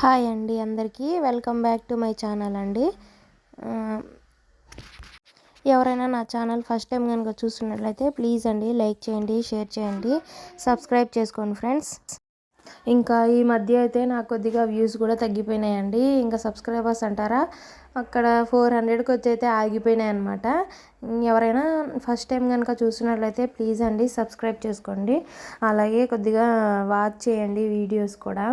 Hi అండి అందరికీ. Welcome back to my channel అండి. ఎవరైనా నా ఛానల్ ఫస్ట్ టైం కనుక చూస్తున్నట్లయితే ప్లీజ్ అండి లైక్ చేయండి షేర్ చేయండి సబ్స్క్రైబ్ చేసుకోండి ఫ్రెండ్స్. ఇంకా ఈ మధ్య అయితే నాకు కొద్దిగా వ్యూస్ కూడా తగ్గిపోయినాయండి. ఇంకా సబ్స్క్రైబర్స్ అంటారా? అక్కడ ఫోర్ హండ్రెడ్కి వచ్చి అయితే ఆగిపోయినాయి అనమాట ఎవరైనా ఫస్ట్ టైం కనుక చూసినట్లయితే ప్లీజ్ అండి సబ్స్క్రైబ్ చేసుకోండి. అలాగే కొద్దిగా వాచ్ చేయండి వీడియోస్ కూడా.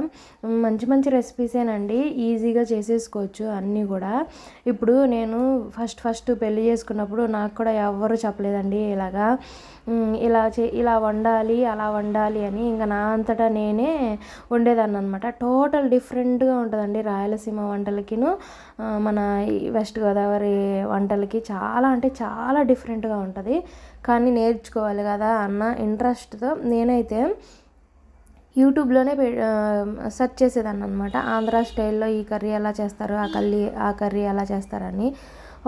మంచి మంచి రెసిపీసేనండి. ఈజీగా చేసేసుకోవచ్చు అన్నీ కూడా. ఇప్పుడు నేను ఫస్ట్ ఫస్ట్ పెళ్ళి చేసుకున్నప్పుడు నాకు కూడా ఎవరు చెప్పలేదండి ఇలాగా. ఇలా చే ఇలా వండాలి అలా వండాలి అని ఇంకా నా అంతటా నేనే వండేదాన్ని అనమాట టోటల్ డిఫరెంట్గా ఉంటుందండి రాయలసీమ వంటలకిను. మన వెస్ట్ గోదావరి వంటలకి చాలా అంటే చాలా డిఫరెంట్గా ఉంటుంది. కానీ నేర్చుకోవాలి కదా అన్న ఇంట్రెస్ట్తో నేనైతే యూట్యూబ్లోనే సెర్చ్ చేసేదాన్ని అనమాట ఆంధ్ర స్టైల్లో ఈ కర్రీ ఎలా చేస్తారు ఆ కర్రీ ఆ కర్రీ ఎలా చేస్తారని.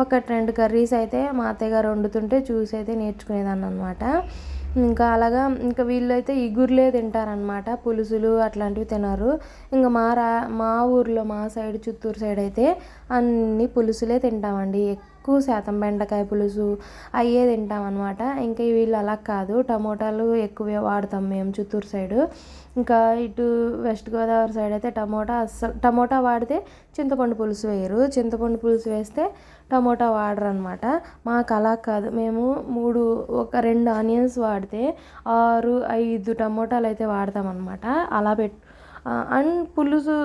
ఒక రెండు కర్రీస్ అయితే మా అత్తయ్య గారు వండుతుంటే చూసి అయితే నేర్చుకునేదాన్ని అనమాట ఇంకా అలాగా ఇంకా వీళ్ళైతే ఇగుర్లే తింటారనమాట పులుసులు అట్లాంటివి తినరు. ఇంకా మా రా మా ఊర్లో మా సైడ్ చిత్తూరు సైడ్ అయితే అన్ని పులుసులే తింటామండి. ఎక్కువ శాతం బెండకాయ పులుసు అయ్యే తింటాం అనమాట ఇంకా వీళ్ళు అలా కాదు. టమోటాలు ఎక్కువే వాడతాం మేము చిత్తూరు సైడు. ఇంకా ఇటు వెస్ట్ గోదావరి సైడ్ అయితే టమోటా అస్సలు టమోటా వాడితే చింతపండు పులుసు వేయరు. చింతపండు పులుసు వేస్తే టమోటా వాడరు అనమాట మాకు అలా కాదు. మేము మూడు ఒక రెండు ఆనియన్స్ వాడితే ఆరు ఐదు టమోటాలు అయితే వాడతామన్నమాట. అలా పెట్ అండ్ పులుసు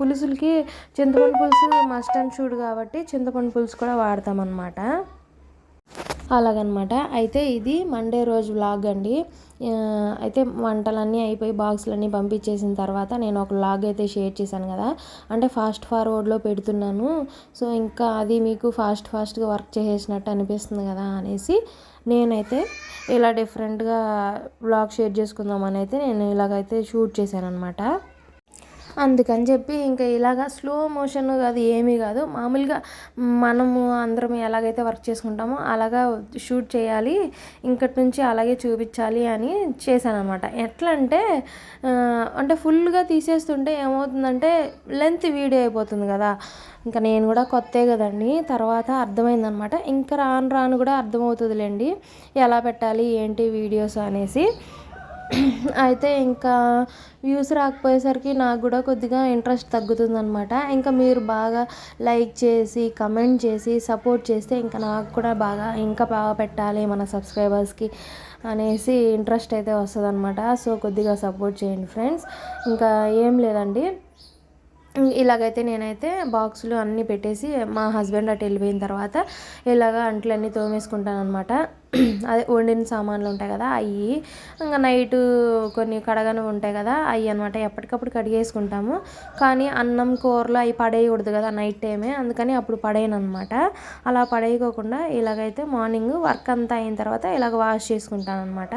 పులుసులకి చింతపండు పులుసు మస్ట్ అండ్ షూడ్ కాబట్టి చింతపండు పులుసు కూడా వాడతామన్నమాట. అలాగనమాట. అయితే ఇది మండే రోజు వ్లాగ్ అండి. అయితే వంటలన్నీ అయిపోయి బాక్సులన్నీ పంపించేసిన తర్వాత నేను ఒక వ్లాగ్ అయితే షేర్ చేశాను కదా. అంటే ఫాస్ట్ ఫార్వర్డ్లో పెడుతున్నాను. సో ఇంకా అది మీకు ఫాస్ట్ ఫాస్ట్గా వర్క్ చేసేసినట్టు అనిపిస్తుంది కదా అనేసి నేనైతే ఇలా డిఫరెంట్గా వ్లాగ్ షేర్ చేసుకుందామని అయితే నేను ఇలాగైతే షూట్ చేశాను అనమాట అందుకని చెప్పి ఇంకా ఇలాగా స్లో మోషన్ అది ఏమీ కాదు. మామూలుగా మనము అందరం ఎలాగైతే వర్క్ చేసుకుంటామో అలాగా షూట్ చేయాలి ఇంకటి నుంచి అలాగే చూపించాలి అని చేశానమాట ఎట్లా అంటే అంటే ఫుల్గా తీసేస్తుంటే ఏమవుతుందంటే లెంత్ వీడియో అయిపోతుంది కదా. ఇంకా నేను కూడా కొత్తే కదండి తర్వాత అర్థమైందనమాట ఇంకా రాను రాను కూడా అర్థమవుతుందిలేండి ఎలా పెట్టాలి ఏంటి వీడియోస్ అనేసి. అయితే ఇంకా వ్యూస్ రాకపోయేసరికి నాకు కూడా కొద్దిగా ఇంట్రెస్ట్ తగ్గుతుందనమాట ఇంకా మీరు బాగా లైక్ చేసి కమెంట్ చేసి సపోర్ట్ చేస్తే ఇంకా నాకు కూడా బాగా ఇంకా బాగా పెట్టాలి మన సబ్స్క్రైబర్స్కి అనేసి ఇంట్రెస్ట్ అయితే వస్తుంది అనమాట సో కొద్దిగా సపోర్ట్ చేయండి ఫ్రెండ్స్. ఇంకా ఏం లేదండి. ఇలాగైతే నేనైతే బాక్సులు అన్నీ పెట్టేసి మా హస్బెండ్ అటు వెళ్ళిపోయిన తర్వాత ఇలాగ అంట్లన్నీ తోమేసుకుంటాను అనమాట అదే వండిన సామాన్లు ఉంటాయి కదా అవి ఇంకా నైట్ కొన్ని కడగను ఉంటాయి కదా అవి అనమాట ఎప్పటికప్పుడు కడిగేసుకుంటాము. కానీ అన్నం కూరలు అవి పడేయకూడదు కదా నైట్ టైమే అందుకని అప్పుడు పడేయను అనమాట అలా పడేయకోకుండా ఇలాగైతే మార్నింగ్ వర్క్ అంతా అయిన తర్వాత ఇలాగ వాష్ చేసుకుంటాను అనమాట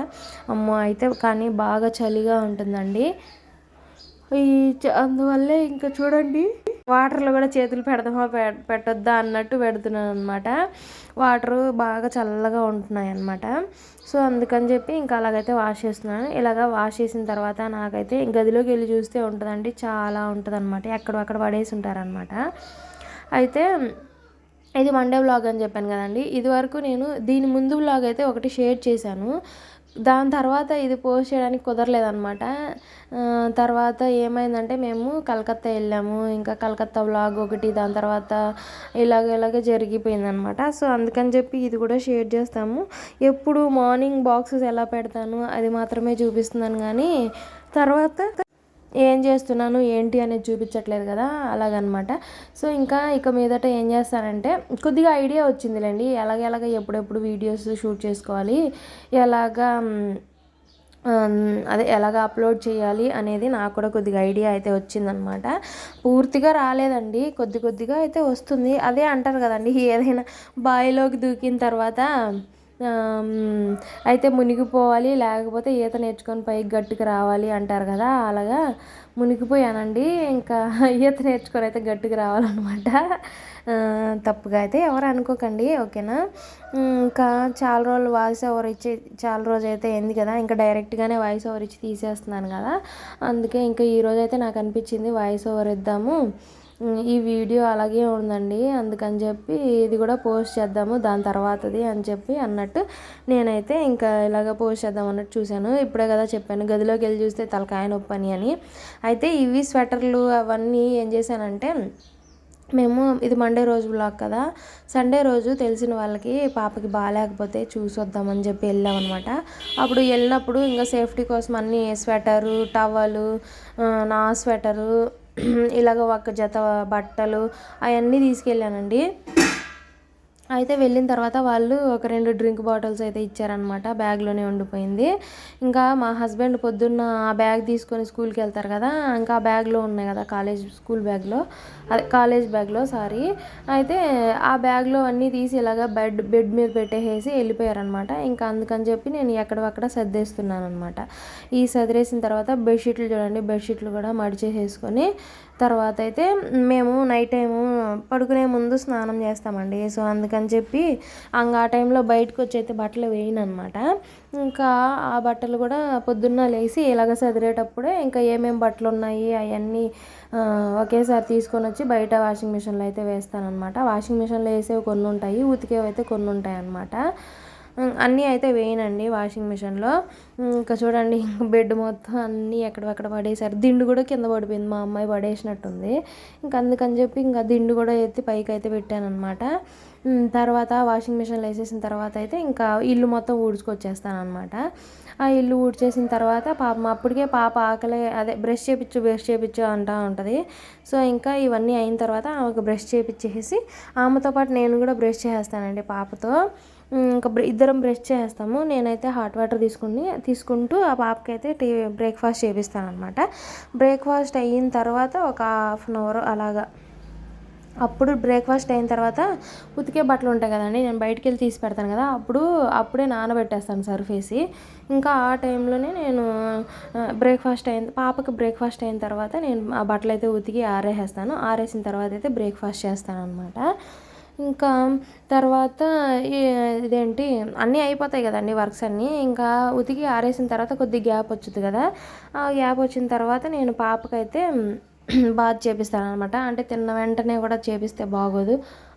అమ్మో అయితే కానీ బాగా చలిగా ఉంటుందండి. ఈ అందువల్లే ఇంకా చూడండి. వాటర్లో కూడా చేతులు పెడదామా పెట్టొద్దా అన్నట్టు పెడుతున్నాను అనమాట వాటర్ బాగా చల్లగా ఉంటున్నాయి అనమాట సో అందుకని చెప్పి ఇంకా అలాగైతే వాష్ చేస్తున్నాను. ఇలాగ వాష్ చేసిన తర్వాత నాకైతే గదిలోకి వెళ్ళి చూస్తే ఉంటుందండి చాలా ఉంటుంది అనమాట ఎక్కడక్కడ పడేసి ఉంటారనమాట అయితే ఇది మండే వ్లాగ్ అని చెప్పాను కదండి. ఇది వరకు నేను దీని ముందు వ్లాగ్ అయితే ఒకటి షేర్ చేశాను. దాని తర్వాత ఇది పోస్ట్ చేయడానికి కుదరలేదనమాట తర్వాత ఏమైందంటే మేము కలకత్తా వెళ్ళాము. ఇంకా కలకత్తా వ్లాగ్ ఒకటి దాని తర్వాత ఇలాగ ఇలాగ జరిగిపోయిందనమాట సో అందుకని చెప్పి ఇది కూడా షేర్ చేస్తాము. ఎప్పుడు మార్నింగ్ బాక్సెస్ ఎలా పెడతాను అది మాత్రమే చూపిస్తున్నాను కానీ తర్వాత ఏం చేస్తున్నాను ఏంటి అనేది చూపించట్లేదు కదా అలాగనమాట. సో ఇంకా ఇక మీదట ఏం చేస్తానంటే కొద్దిగా ఐడియా వచ్చిందిలేండి. ఎలాగ ఎలాగ ఎప్పుడెప్పుడు వీడియోస్ షూట్ చేసుకోవాలి ఎలాగా అదే ఎలాగ అప్లోడ్ చేయాలి అనేది నాకు కూడా కొద్దిగా ఐడియా అయితే వచ్చిందనమాట. పూర్తిగా రాలేదండి. కొద్ది కొద్దిగా అయితే వస్తుంది. అదే అంటారు కదండి ఏదైనా బావిలోకి దూకిన తర్వాత అయితే మునిగిపోవాలి లేకపోతే ఈత నేర్చుకొని పైకి గట్టుకు రావాలి అంటారు కదా అలాగా మునిగిపోయానండి. ఇంకా ఈత నేర్చుకొని అయితే గట్టుకు రావాలన్నమాట. తప్పుగా అయితే ఎవరు అనుకోకండి ఓకేనా? ఇంకా చాలా రోజులు వాయిస్ ఓవర్ ఇచ్చి చాలా రోజు అయితే అయింది కదా ఇంకా డైరెక్ట్గానే వాయిస్ ఓవర్ ఇచ్చి తీసేస్తున్నాను కదా అందుకే ఇంకా ఈరోజు అయితే నాకు అనిపించింది వాయిస్ ఓవర్ ఇద్దాము. ఈ వీడియో అలాగే ఉందండి. అందుకని చెప్పి ఇది కూడా పోస్ట్ చేద్దాము దాని తర్వాతది అని చెప్పి అన్నట్టు నేనైతే ఇంకా ఇలాగ పోస్ట్ చేద్దాం అన్నట్టు చూశాను. ఇప్పుడే కదా చెప్పాను గదిలోకి వెళ్ళి చూస్తే తలకాయ నొప్పని అని అయితే ఇవి స్వెటర్లు అవన్నీ ఏం చేశానంటే మేము ఇది మండే రోజు బ్లాగ్ కదా సండే రోజు తెలిసిన వాళ్ళకి పాపకి బాగాలేకపోతే చూసి వద్దామని చెప్పి వెళ్ళామన్నమాట అప్పుడు వెళ్ళినప్పుడు ఇంకా సేఫ్టీ కోసం అన్ని స్వెటరు టవలు నా స్వెటరు ఇలాగ ఒక జత బట్టలు అవన్నీ తీసుకెళ్ళానండి. అయితే వెళ్ళిన తర్వాత వాళ్ళు ఒక రెండు డ్రింక్ బాటిల్స్ అయితే ఇచ్చారనమాట బ్యాగ్లోనే ఉండిపోయింది. ఇంకా మా హస్బెండ్ పొద్దున్న ఆ బ్యాగ్ తీసుకొని స్కూల్కి వెళ్తారు కదా ఇంకా ఆ బ్యాగ్లో ఉన్నాయి కదా కాలేజ్ స్కూల్ బ్యాగ్లో. అదే కాలేజ్ బ్యాగ్లో సారీ. అయితే ఆ బ్యాగ్లో అన్నీ తీసి ఇలాగ బెడ్ బెడ్ మీద పెట్టేసి వెళ్ళిపోయారనమాట ఇంకా అందుకని చెప్పి నేను ఎక్కడక్కడ సర్దేస్తున్నాను అనమాట ఈ సదిరేసిన తర్వాత బెడ్షీట్లు చూడండి బెడ్షీట్లు కూడా మడిచేసేసుకొని తర్వాత అయితే మేము నైట్ టైము పడుకునే ముందు స్నానం చేస్తామండి. సో అందుకని చెప్పి అంగ ఆ టైంలో బయటకు వచ్చి అయితే బట్టలు వేయను అనమాట ఇంకా ఆ బట్టలు కూడా పొద్దున్న లేచి ఇలాగ చదివేటప్పుడే ఇంకా ఏమేమి బట్టలు ఉన్నాయి అవన్నీ ఒకేసారి తీసుకొని వచ్చి బయట వాషింగ్ మిషన్లో అయితే వేస్తానమాట వాషింగ్ మిషన్లో వేసేవి కొన్ని ఉంటాయి ఉతికేవి అయితే కొన్ని ఉంటాయి అన్నమాట అన్నీ అయితే వేయనండి వాషింగ్ మిషన్లో. ఇంకా చూడండి బెడ్ మొత్తం అన్నీ ఎక్కడెక్కడ పడేశారు. దిండు కూడా కింద పడిపోయింది మా అమ్మాయి పడేసినట్టుంది. ఇంకా అందుకని చెప్పి ఇంకా దిండు కూడా ఎత్తి పైకి అయితే పెట్టాను అనమాట తర్వాత వాషింగ్ మిషన్లో వేసేసిన తర్వాత అయితే ఇంకా ఇల్లు మొత్తం ఊడ్చుకొచ్చేస్తాను అనమాట ఆ ఇల్లు ఊడ్చేసిన తర్వాత పాప అప్పటికే పాప ఆకలి అదే బ్రష్ చేపించు బ్రష్ చేపించు అంటూ ఉంటుంది. సో ఇంకా ఇవన్నీ అయిన తర్వాత ఆమెకు బ్రష్ చేపించేసి ఆమెతో పాటు నేను కూడా బ్రష్ చేసేస్తానండి పాపతో. ఇంకా బ్ర- ఇద్దరం బ్రష్ చేస్తాము నేనైతే హాట్ వాటర్ తీసుకుని తీసుకుంటూ ఆ పాపకి అయితే టీ బ్రేక్ఫాస్ట్ చేపిస్తాను అనమాట బ్రేక్ఫాస్ట్ అయిన తర్వాత ఒక హాఫ్ అన్ అవర్ అలాగా. అప్పుడు బ్రేక్ఫాస్ట్ అయిన తర్వాత ఉతికే బట్టలు ఉంటాయి కదండి నేను బయటికి వెళ్ళి తీసి పెడతాను కదా అప్పుడు అప్పుడే నానబెట్టేస్తాను సర్ఫ్ వేసి. ఇంకా ఆ టైంలోనే నేను బ్రేక్ఫాస్ట్ అయిన పాపకి బ్రేక్ఫాస్ట్ అయిన తర్వాత నేను ఆ బట్టలు అయితే ఉతికి ఆరేసేస్తాను. ఆరేసిన తర్వాత అయితే బ్రేక్ఫాస్ట్ చేస్తాను అనమాట ఇంకా తర్వాత ఇదేంటి అన్నీ అయిపోతాయి కదండి వర్క్స్ అన్నీ. ఇంకా ఉతికి ఆరేసిన తర్వాత కొద్ది గ్యాప్ వచ్చింది కదా. ఆ గ్యాప్ వచ్చిన తర్వాత నేను పాపకైతే బాత్ చేపిస్తాను అనమాట అంటే తిన్న వెంటనే కూడా చేపిస్తే బాగోదు.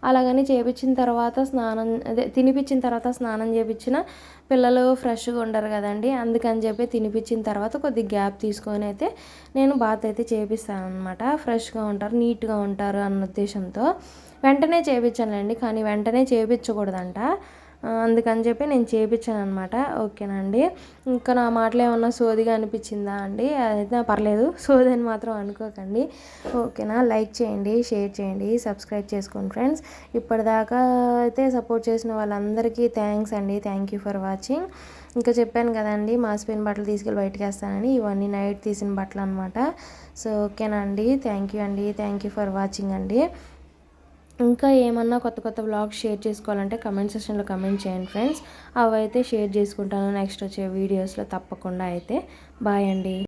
అలాగని చేపించిన తర్వాత స్నానం అదే తినిపించిన తర్వాత స్నానం చేపించిన పిల్లలు ఫ్రెష్గా ఉండరు కదండి. అందుకని చెప్పి తినిపించిన తర్వాత కొద్ది గ్యాప్ తీసుకొని అయితే నేను బాత్ అయితే చేపిస్తాను అనమాట ఫ్రెష్గా ఉంటారు నీట్గా ఉంటారు అన్న ఉద్దేశంతో. వెంటనే చేయించానండి కానీ వెంటనే చేయించకూడదంట అందుకని చెప్పి నేను చేయించాను అనమాట ఓకేనండి. ఇంకా నా మాటలు ఏమన్నా సోదిగా అనిపించిందా అండి? అదైతే పర్లేదు సోది అని మాత్రం అనుకోకండి. ఓకేనా? లైక్ చేయండి షేర్ చేయండి సబ్స్క్రైబ్ చేసుకోండి ఫ్రెండ్స్. ఇప్పటిదాకా అయితే సపోర్ట్ చేసిన వాళ్ళందరికీ థ్యాంక్స్ అండి. Thank you for watching. ఇంకా చెప్పాను కదండి మాసిపోయిన బట్టలు తీసుకెళ్ళి బయటకు వేస్తానని ఇవన్నీ నైట్ తీసిన బట్టలు అనమాట సో ఓకేనా అండి థ్యాంక్ యూ అండి. థ్యాంక్ యూ ఫర్ వాచింగ్ అండి. ఇంకా ఏమన్నా కొత్త కొత్త వ్లాగ్స్ షేర్ చేసుకోవాలంటే కమెంట్ సెక్షన్లో కమెంట్ చేయండి ఫ్రెండ్స్ అవైతే షేర్ చేసుకుంటాను. నెక్స్ట్ వచ్చే వీడియోస్లో తప్పకుండా అయితే. బాయ్ అండి.